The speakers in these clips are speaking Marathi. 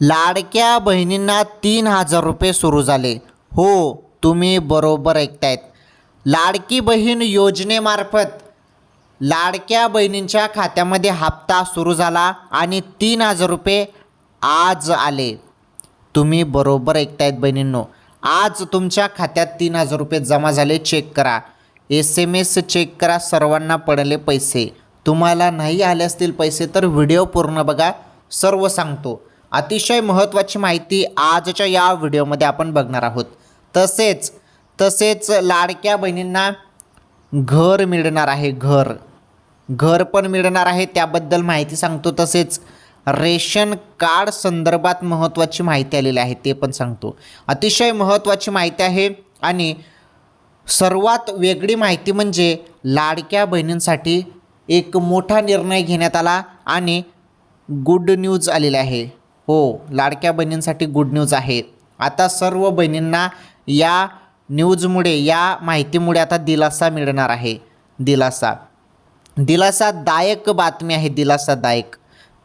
लाडक्या बहिणींना तीन हजार रुपये सुरू झाले. हो तुम्ही बरोबर ऐकतायत. लाडकी बहीण योजनेमार्फत लाडक्या बहिणींच्या खात्यामध्ये हप्ता सुरू झाला आणि तीन हजार रुपये आज आले. तुम्ही बरोबर ऐकतायत बहिणींनो. आज तुमच्या खात्यात तीन हजार रुपये जमा झाले चेक करा. एस एम एस चेक करा सर्वांना पडले पैसे. तुम्हाला नाही आले असतील पैसे तर व्हिडिओ पूर्ण बघा. सर्व सांगतो. अतिशय महत्त्वाची माहिती आजच्या या व्हिडिओमध्ये आपण बघणार आहोत. तसेच तसेच लाडक्या बहिणींना घर मिळणार आहे घर. घर पण मिळणार आहे त्याबद्दल माहिती सांगतो. तसेच रेशन कार्ड संदर्भात महत्त्वाची माहिती आलेली आहे ते पण सांगतो. अतिशय महत्त्वाची माहिती आहे आणि सर्वात वेगळी माहिती म्हणजे लाडक्या बहिणींसाठी एक मोठा निर्णय घेण्यात आला आणि गुड न्यूज आलेली आहे. हो लाडक्या बहिणींसाठी गुड न्यूज आहे. आता सर्व बहिणींना या न्यूजमुळे या माहितीमुळे आता दिलासा मिळणार आहे. दिलासा. दिलासादायक बातमी आहे दिलासादायक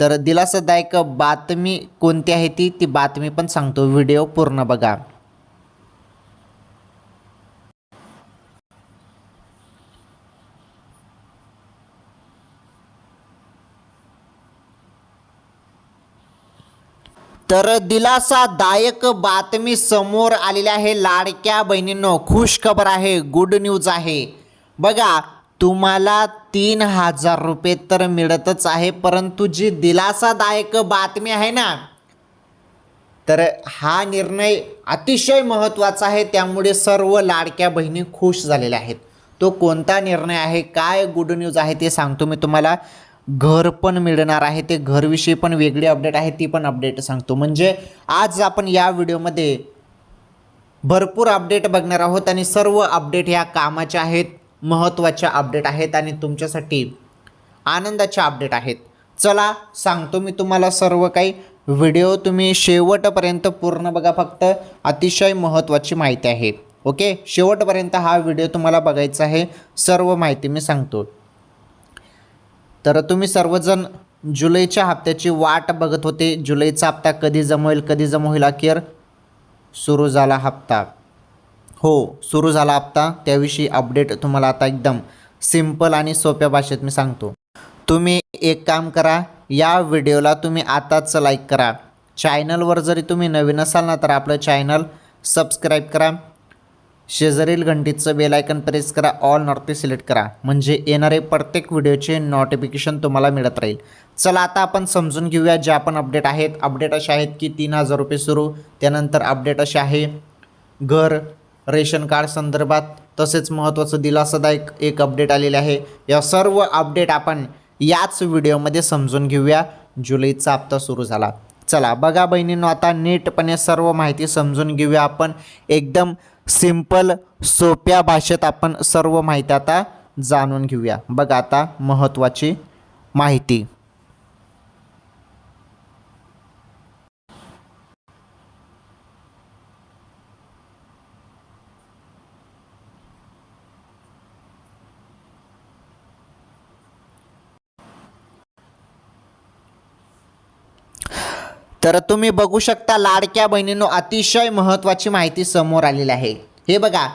तर दिलासादायक बातमी कोणती आहे ती? ती बातमी पण सांगतो. व्हिडिओ पूर्ण बघा. तर दिलासादायक बातमी समोर आलेली आहे. लाडक्या बहिणींनो खुश खबर आहे. गुड न्यूज आहे. बघा तुम्हाला तीन हजार रुपये तर मिळतच आहे परंतु जी दिलासादायक बातमी आहे ना तर हा निर्णय अतिशय महत्त्वाचा आहे. त्यामुळे सर्व लाडक्या बहिणी खुश झालेल्या आहेत. तो कोणता निर्णय आहे? काय गुड न्यूज आहे ते सांगतो मी तुम्हाला. घर पण मिळणार आहे ते घरविषयी पण वेगळी अपडेट आहे ती पण अपडेट सांगतो. म्हणजे आज आपण या व्हिडिओमध्ये भरपूर अपडेट बघणार आहोत आणि सर्व अपडेट ह्या कामाच्या आहेत महत्त्वाच्या अपडेट आहेत आणि तुमच्यासाठी आनंदाच्या अपडेट आहेत. चला सांगतो मी तुम्हाला सर्व काही. व्हिडिओ तुम्ही शेवटपर्यंत पूर्ण बघा फक्त. अतिशय महत्त्वाची माहिती आहे. ओके? शेवटपर्यंत हा व्हिडिओ तुम्हाला बघायचा आहे. सर्व माहिती मी सांगतो. तर तुम्ही सर्वजण जुलैच्या हप्त्याची वाट बघत होते. जुलैचा हप्ता कधी जमा होईल कधी जमा होईल अखेर सुरू झाला हप्ता. हो सुरू झाला हप्ता. त्याविषयी अपडेट तुम्हाला आता एकदम सिंपल आणि सोप्या भाषेत मी सांगतो. तुम्ही एक काम करा या व्हिडिओला तुम्ही आताच लाईक करा. चॅनलवर जरी तुम्ही नवीन असाल ना तर आपलं चॅनल सबस्क्राईब करा. शेजारील घंटीचं बेल आयकन प्रेस करा. ऑल नॉर्थ सिलेक्ट करा. म्हणजे येणारे प्रत्येक व्हिडिओचे नोटिफिकेशन तुम्हाला मिळत राहील. चला आता आपण समजून घेऊया जे आपण अपडेट आहेत. अपडेट असे आहेत की तीन हजार रुपये सुरू. त्यानंतर अपडेट असे आहे. घर रेशन कार्ड संदर्भात तसेच महत्त्वाचं दिलासादायक एक अपडेट आलेले आहे. या सर्व अपडेट आपण याच व्हिडिओमध्ये समजून घेऊया. जुलैचा हप्ता सुरू झाला. चला बघा बहिणींनो आता नीटपणे सर्व माहिती समजून घेऊया आपण. एकदम सिंपल सोप्या भाषेत आपण सर्व माहिती आता जाणून घेऊया. बघा आता महत्त्वाची माहिती. तर तुम्ही बघू शकता लाडक्या बहिणींनो अतिशय महत्त्वाची माहिती समोर आलेली आहे. हे बघा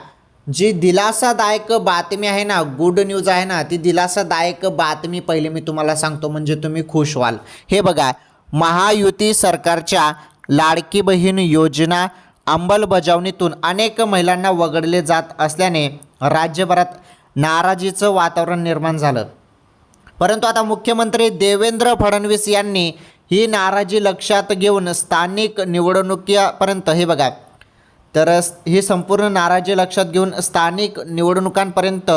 जी दिलासादायक बातमी आहे ना गुड न्यूज आहे ना ती दिलासादायक बातमी पहिले मी तुम्हाला सांगतो म्हणजे तुम्ही खुश व्हाल. हे बघा महायुती सरकारच्या लाडकी बहीण योजना अंमलबजावणीतून अनेक महिलांना वगळले जात असल्याने राज्यभरात नाराजीचं वातावरण निर्माण झालं. परंतु आता मुख्यमंत्री देवेंद्र फडणवीस यांनी ही नाराजी लक्षात घेऊन स्थानिक निवडणुकीपर्यंत हे बघा. तर ही संपूर्ण नाराजी लक्षात घेऊन स्थानिक निवडणुकांपर्यंत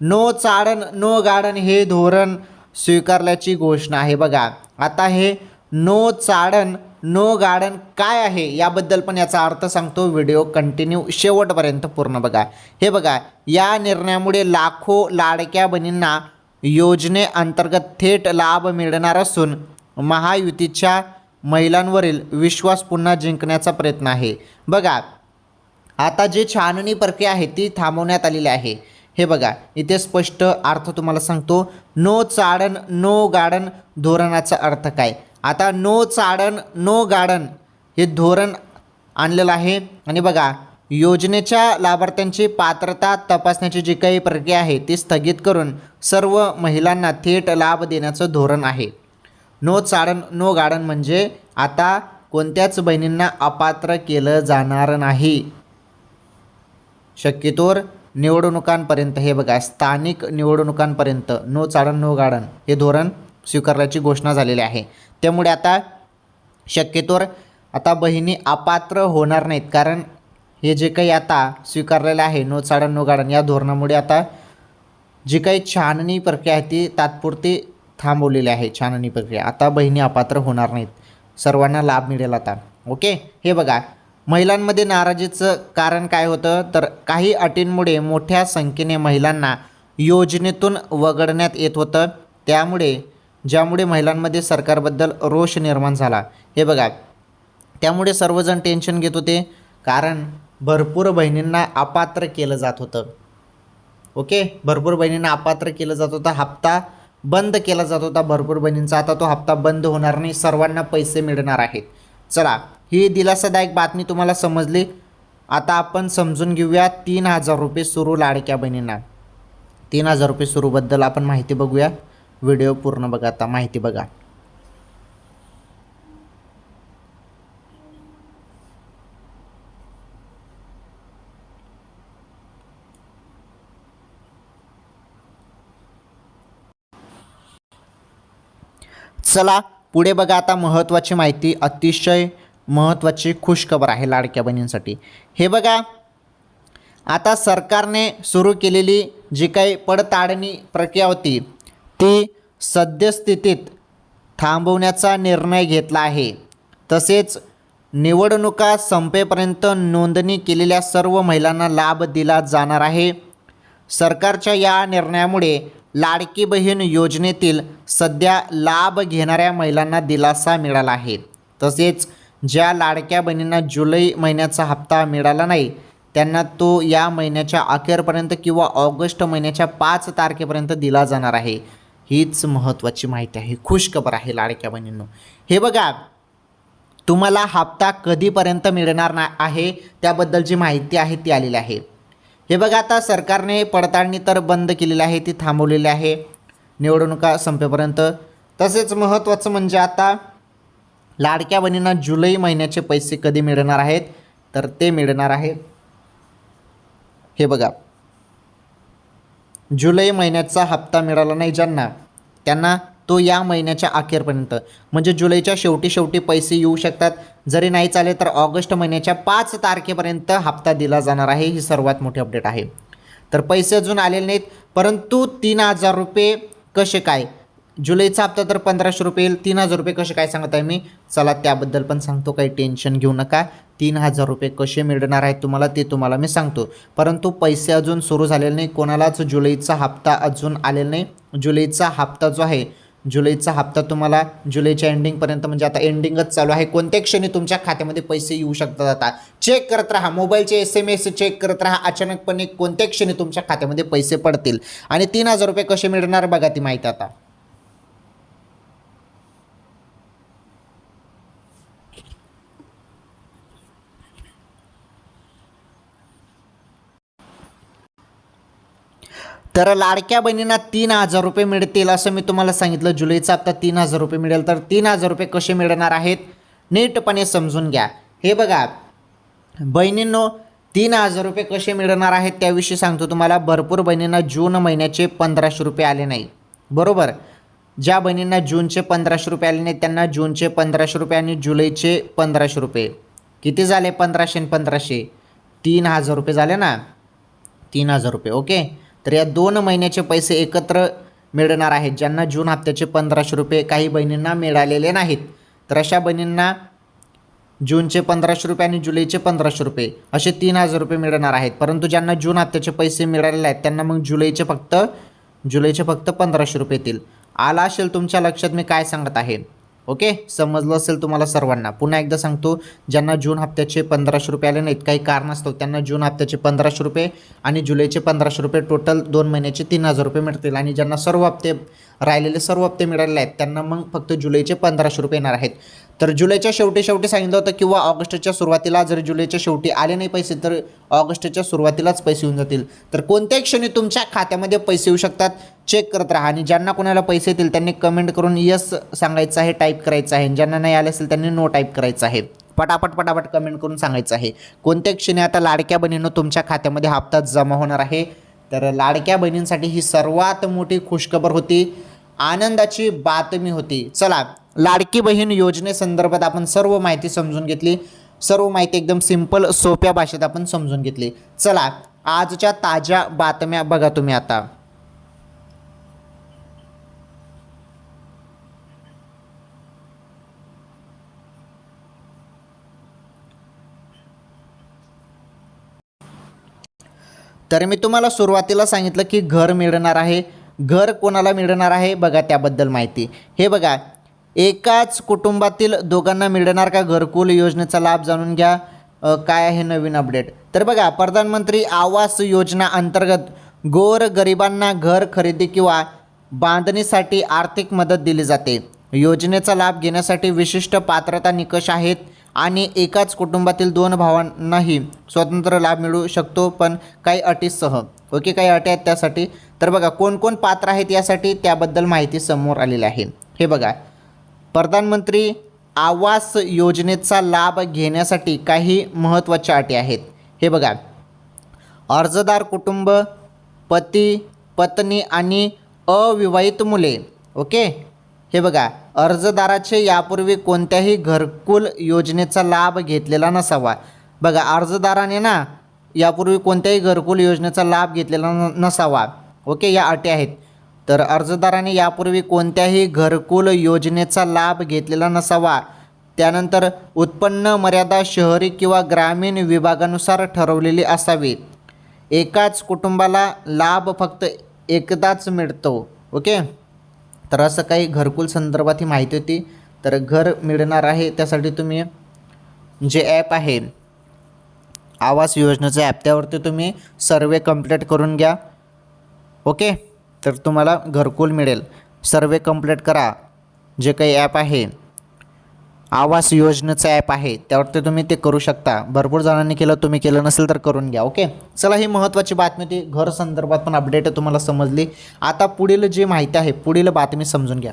नो चाडण नो गाडण हे धोरण स्वीकारल्याची घोषणा आहे बघा. आता हे नो चाडण नो गार्डन काय आहे याबद्दल पण याचा अर्थ सांगतो व्हिडिओ कंटिन्यू शेवटपर्यंत पूर्ण बघा. हे बघा या निर्णयामुळे लाखो लाडक्या बहिणींना योजनेअंतर्गत थेट लाभ मिळणार असून महायुतीच्या महिलांवरील विश्वास पुन्हा जिंकण्याचा प्रयत्न आहे. बघा आता जे छाननी प्रक्रिया आहे ती थांबवण्यात आलेली आहे. हे बघा इथे स्पष्ट अर्थ तुम्हाला सांगतो. नो चाडण नो गार्डन धोरणाचा अर्थ काय? आता नो चाडण नो गार्डन हे धोरण आणलेलं आहे. आणि बघा योजनेच्या लाभार्थ्यांची पात्रता तपासण्याची जी काही प्रक्रिया आहे ती स्थगित करून सर्व महिलांना थेट लाभ देण्याचं धोरण आहे. नो चाडण नो गार्डन म्हणजे आता कोणत्याच बहिणींना अपात्र केलं जाणार नाही. शक्यतोवर निवडणुकांपर्यंत हे बघा स्थानिक निवडणुकांपर्यंत नो चाडण नो गार्डन हे धोरण स्वीकारल्याची घोषणा झालेली आहे. त्यामुळे आता शक्यतोवर आता बहिणी अपात्र होणार नाहीत. कारण हे जे काही आता स्वीकारलेलं आहे नो चाडण नो गार्डन या धोरणामुळे आता जी काही छाननी प्रक्रिया आहे ती तात्पुरती थांबवलेली आहे छाननी प्रक्रिया. आता बहिणी अपात्र होणार नाहीत. सर्वांना लाभ मिळेल आता. ओके? हे बघा महिलांमध्ये नाराजीचं कारण काय होतं? तर काही अटींमुळे मोठ्या संख्येने महिलांना योजनेतून वगळण्यात येत होतं. त्यामुळे ज्यामुळे महिलांमध्ये सरकारबद्दल रोष निर्माण झाला. हे बघा त्यामुळे सर्वजण टेन्शन घेत होते. कारण भरपूर बहिणींना अपात्र केलं जात होतं. ओके? भरपूर बहिणींना अपात्र केलं जात होतं. हप्ता बंद केला जात होता भरपूर बहिणींचा. आता तो हप्ता बंद होणार नाही सर्वांना पैसे मिळणार आहेत. चला ही दिलासादायक बातमी तुम्हाला समजली? आता आपण समजून घेऊया तीन हजार रुपये सुरू लाडक्या बहिणींना. तीन हजार रुपये सुरूबद्दल आपण माहिती बघूया. व्हिडिओ पूर्ण बघा आता माहिती बघा. चला पुढे बघा आता महत्त्वाची माहिती अतिशय महत्त्वाची खुशखबर आहे लाडक्या बहिणींसाठी. हे बघा आता सरकारने सुरू केलेली जी काही पडताळणी प्रक्रिया होती ती सद्यस्थितीत थांबवण्याचा निर्णय घेतला आहे. तसेच निवडणुका संपेपर्यंत नोंदणी केलेल्या सर्व महिलांना लाभ दिला जाणार आहे. सरकारच्या या निर्णयामुळे लाडकी बहीण योजनेतील सध्या लाभ घेणाऱ्या महिलांना दिलासा मिळाला आहे. तसेच ज्या लाडक्या बहिणींना जुलै महिन्याचा हप्ता मिळाला नाही त्यांना तो या महिन्याच्या अखेरपर्यंत किंवा ऑगस्ट महिन्याच्या पाच तारखेपर्यंत दिला जाणार आहे. हीच महत्त्वाची माहिती आहे. खुशखबर आहे लाडक्या बहिणींनो. हे बघा तुम्हाला हप्ता कधीपर्यंत मिळणार ना आहे त्याबद्दलची माहिती आहे ती आलेली आहे. हे बघा आता सरकारने पडताळणी तर बंद केलेली आहे ती थांबवलेली आहे. निवडणुका संपेपर्यंत. तसेच महत्त्वाचं म्हणजे आता लाडक्या बहिणींना जुलै महिन्याचे पैसे कधी मिळणार आहेत? तर ते मिळणार आहेत हे बघा. जुलै महिन्याचा हप्ता मिळाला नाही ज्यांना त्यांना तो या महिन्याच्या अखेरपर्यंत. म्हणजे जुलैच्या शेवटी शेवटी पैसे येऊ शकतात. जरी नाही चाले तर ऑगस्ट महिन्याच्या पाच तारखेपर्यंत हप्ता दिला जाणार आहे. ही सर्वात मोठी अपडेट आहे. तर पैसे अजून आलेले नाहीत परंतु तीन हजार रुपये कसे काय? जुलैचा हप्ता तर पंधराशे रुपये येईल. तीन हजार रुपये कसे काय सांगत आहे मी? चला त्याबद्दल पण सांगतो. काही टेन्शन घेऊ नका. तीन हजार रुपये कसे मिळणार आहेत तुम्हाला ते तुम्हाला मी सांगतो. परंतु पैसे अजून सुरू झालेले नाही कोणालाच जुलैचा हप्ता अजून आलेला नाही. जुलैचा हप्ता जो आहे जुलैचा हप्ता तुम्हाला जुलैच्या एंडिंगपर्यंत म्हणजे आता एंडिंगच चालू आहे. कोणत्या क्षणी तुमच्या खात्यामध्ये पैसे येऊ शकतात आता. चेक करत राहा मोबाईलचे एस एम एस चेक करत राहा. अचानकपणे कोणत्या क्षणी तुमच्या खात्यामध्ये पैसे पडतील. आणि तीन हजार रुपये कसे मिळणार बघा ती माहिती आता. तर लाडक्या बहिणींना तीन हजार रुपये मिळतील असं मी तुम्हाला सांगितलं. जुलैचा हप्ता तीन हजार रुपये मिळेल. तर तीन हजार रुपये कसे मिळणार आहेत? नीटपणे समजून घ्या. हे बघा बहिणींनो तीन हजार रुपये कसे मिळणार आहेत त्याविषयी सांगतो तुम्हाला. भरपूर बहिणींना जून महिन्याचे पंधराशे रुपये आले नाही. बरोबर? ज्या बहिणींना जूनचे पंधराशे रुपये आले नाही त्यांना जूनचे पंधराशे रुपये आणि जुलैचे पंधराशे रुपये. किती झाले? पंधराशे आणि पंधराशे. तीन हजार रुपये झाले ना? तीन हजार रुपये. ओके? तर या दोन महिन्याचे पैसे एकत्र मिळणार आहेत ज्यांना जून हप्त्याचे पंधराशे रुपये काही बहिणींना मिळालेले नाहीत. तर अशा बहिणींना जूनचे पंधराशे रुपये आणि जुलैचे पंधराशे रुपये असे तीन हजार रुपये मिळणार आहेत. परंतु ज्यांना जून हप्त्याचे पैसे मिळालेले आहेत त्यांना मग जुलैचे फक्त जुलैचे फक्त पंधराशे रुपये येतील. आला असेल तुमच्या लक्षात मी काय सांगत आहे? ओके? समजलं असेल तुम्हाला सर्वांना. पुन्हा एकदा सांगतो ज्यांना जून हप्त्याचे पंधराशे रुपये आले नाहीत काही कारण असतं. त्यांना जून हप्त्याचे पंधराशे रुपये आणि जुलैचे पंधराशे रुपये टोटल दोन महिन्याचे तीन हजार रुपये मिळतील. आणि ज्यांना सर्व हप्ते राहिलेले सर्व हप्ते मिळालेले आहेत त्यांना मग फक्त जुलैचे पंधराशे रुपये येणार आहेत. तर जुलैच्या शेवटी शेवटी सांगितलं होतं किंवा ऑगस्टच्या सुरुवातीला जर जुलैच्या शेवटी आले नाही पैसे तर ऑगस्टच्या सुरुवातीलाच पैसे येऊन जातील. तर कोणत्याही क्षणी तुमच्या खात्यामध्ये पैसे येऊ शकतात चेक करत राहा. आणि ज्यांना कोणाला पैसे येतील त्यांनी कमेंट करून यस सांगायचं आहे टाईप करायचं आहे. ज्यांना नाही आले असेल त्यांनी नो टाईप करायचं आहे. पटापट पटापट कमेंट करून सांगायचं आहे. कोणत्या क्षणी आता लाडक्या बहिणीनं तुमच्या खात्यामध्ये हप्ता जमा होणार आहे. तर लाडक्या बहिणींसाठी ही सर्वात मोठी खुशखबर होती. आनंदाची बातमी होती. चला लाडकी बहीण योजनेसंदर्भात आपण सर्व माहिती समजून घेतली. सर्व माहिती एकदम सिंपल सोप्या भाषेत आपण समजून घेतली. चला आजच्या ताज्या बातम्या बघा तुम्ही आता. तर मी तुम्हाला सुरुवातीला सांगितलं की घर मिळणार आहे. घर कोणाला मिळणार आहे? बघा त्याबद्दल माहिती. हे बघा एकाच कुटुंबातील दोघांना मिळणार का घरकुल योजनेचा लाभ जाणून घ्या. काय आहे नवीन अपडेट? तर बघा प्रधानमंत्री आवास योजना अंतर्गत गोर गरिबांना घर खरेदी किंवा बांधणीसाठी आर्थिक मदत दिली जाते. योजनेचा लाभ घेण्यासाठी विशिष्ट पात्रता निकष आहेत आणि एकाच कुटुंबातील दोन भावांनाही स्वतंत्र लाभ मिळू शकतो पण काही अटीसह. ओके काही अटी आहेत त्यासाठी. तर बघा कोण कोण पात्र आहेत यासाठी त्याबद्दल माहिती समोर आलेली आहे. हे बघा प्रधानमंत्री आवास योजनेचा लाभ घेण्यासाठी काही महत्त्वाच्या अटी आहेत. हे बघा. अर्जदार कुटुंब पती पत्नी आणि अविवाहित मुले. ओके? हे बघा. अर्जदाराचे यापूर्वी कोणत्याही घरकुल योजनेचा लाभ घेतलेला नसावा. बघा अर्जदाराने ना यापूर्वी कोणत्याही घरकुल योजनेचा लाभ घेतलेला न नसावा. ओके? या अटी आहेत. तर अर्जदाराने यापूर्वी कोणत्याही घरकुल योजनेचा लाभ घेतलेला नसावा. त्यानंतर उत्पन्न मर्यादा शहरी किंवा ग्रामीण विभागानुसार ठरवलेली असावी. एकाच कुटुंबाला लाभ फक्त एकदाच मिळतो. ओके? तर असं काही घरकुल संदर्भात ही माहिती होती. तर घर मिळणार आहे त्यासाठी तुम्ही जे ॲप आहे आवास योजनेचं ॲप त्यावरती तुम्ही सर्वे कंप्लीट करून घ्या. ओके? तर तुम्हाला घरकुल मिळेल. सर्वे कंप्लीट करा. जे काही ॲप आहे आवास योजनेचं ॲप आहे त्यावरती तुम्ही ते करू शकता. भरपूर जणांनी केलं तुम्ही केलं नसेल तर करून घ्या ओके चला ही महत्त्वाची बातमी होती. घर संदर्भात पण अपडेट तुम्हाला समजली. आता पुढील जी माहिती आहे पुढील बातमी समजून घ्या.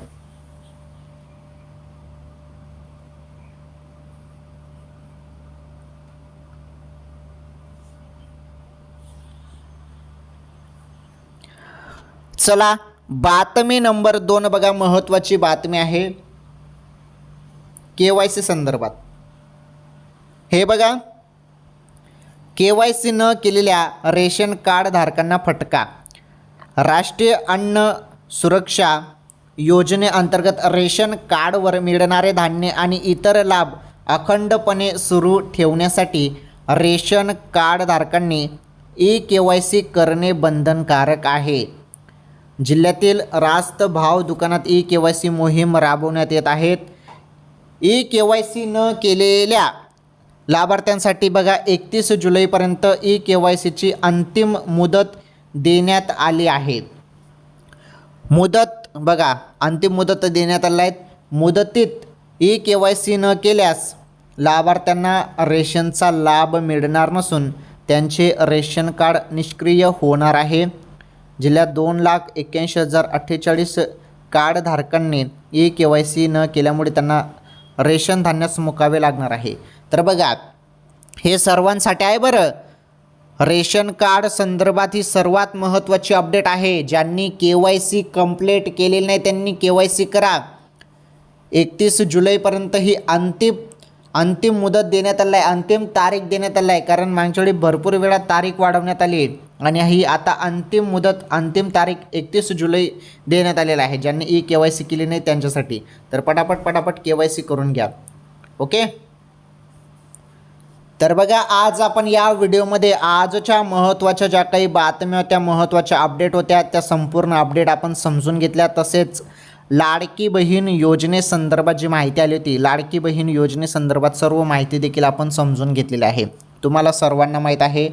चला बातमी नंबर दोन बघा महत्त्वाची बातमी आहे. के वाय सी संदर्भात. हे बघा के वाय सी न केलेल्या रेशन कार्ड धारकांना फटका. राष्ट्रीय अन्न सुरक्षा योजनेअंतर्गत रेशन कार्डवर मिळणारे धान्य आणि इतर लाभ अखंडपणे सुरू ठेवण्यासाठी रेशन कार्डधारकांनी ई के वाय सी करणे बंधनकारक आहे. जिल्ह्यातील रास्त भाव दुकानात ई के वाय सी मोहीम राबवण्यात येत आहेत. ई के वाय सी न केलेल्या लाभार्थ्यांसाठी बघा एकतीस जुलैपर्यंत ई के वाय सीची अंतिम मुदत देण्यात आली आहे. मुदत बघा अंतिम मुदत देण्यात आल्या आहेत मुदतीत ई के वाय सी न केल्यास लाभार्थ्यांना रेशनचा लाभ मिळणार नसून त्यांचे रेशन कार्ड निष्क्रिय होणार आहे. जिल्ह्यात दोन लाख एक्क्याऐंशी हजार अठ्ठेचाळीस कार्डधारकांनी ई के वाय सी न केल्यामुळे त्यांना रेशन धान्यास मुकावे लागणार आहे. तर बघा हे सर्वांसाठी आहे बरं. रेशन कार्ड संदर्भात ही सर्वात महत्त्वाची अपडेट आहे. ज्यांनी के वाय सी कंप्लीट केलेली नाही त्यांनी के वाय सी करा. एकतीस जुलैपर्यंत ही अंतिम अंतिम मुदत देण्यात आली आहे अंतिम तारीख देण्यात आली आहे. कारण मागच्या वेळी भरपूर वेळा तारीख वाढवण्यात आली. आहे आणि ही आता अंतिम मुदत अंतिम तारीख एकतीस जुलै देण्यात आलेला आहे. ज्यांनी ई के वाय सी केली नाही त्यांच्यासाठी. तर पटापट पटापट के वाय सी करून घ्या. ओके? तर बघा आज आपण या व्हिडिओमध्ये आजच्या महत्त्वाच्या ज्या काही बातम्या होत्या महत्त्वाच्या अपडेट होत्या त्या संपूर्ण अपडेट आपण समजून घेतल्या. तसेच लाडकी बहीण योजनेसंदर्भात जी माहिती आली होती लाडकी बहीण योजनेसंदर्भात सर्व माहिती देखील आपण समजून घेतलेली आहे. तुम्हाला सर्वांना माहीत आहे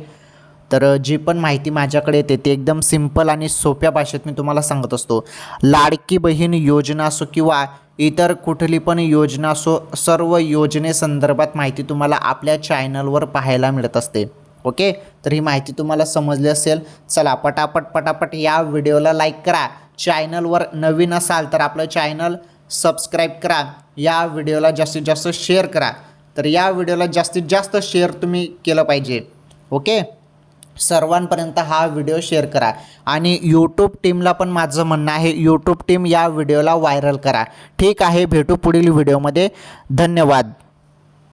तर जी पण माहिती माझ्याकडे येते ती एकदम सिंपल आणि सोप्या भाषेत मी तुम्हाला सांगत असतो. लाडकी बहीण योजना असो किंवा इतर कुठली पण योजना असो सर्व योजनेसंदर्भात माहिती तुम्हाला आपल्या चॅनलवर पाहायला मिळत असते. ओके? तर ही माहिती तुम्हाला समजली असेल चला पटापट पटापट या व्हिडिओला लाईक करा. चॅनलवर नवीन असाल तर आपलं चॅनल सबस्क्राईब करा. या व्हिडिओला जास्तीत जास्त शेअर करा. तर या व्हिडिओला जास्तीत जास्त शेअर तुम्ही केलं पाहिजे. ओके? सर्वांपर्यंत हा व्हिडिओ शेअर करा. आणि यूट्यूब टीमला पण माझं म्हणणं आहे यूट्यूब टीम या व्हिडिओला व्हायरल करा. ठीक आहे भेटू पुढील व्हिडिओमध्ये. धन्यवाद.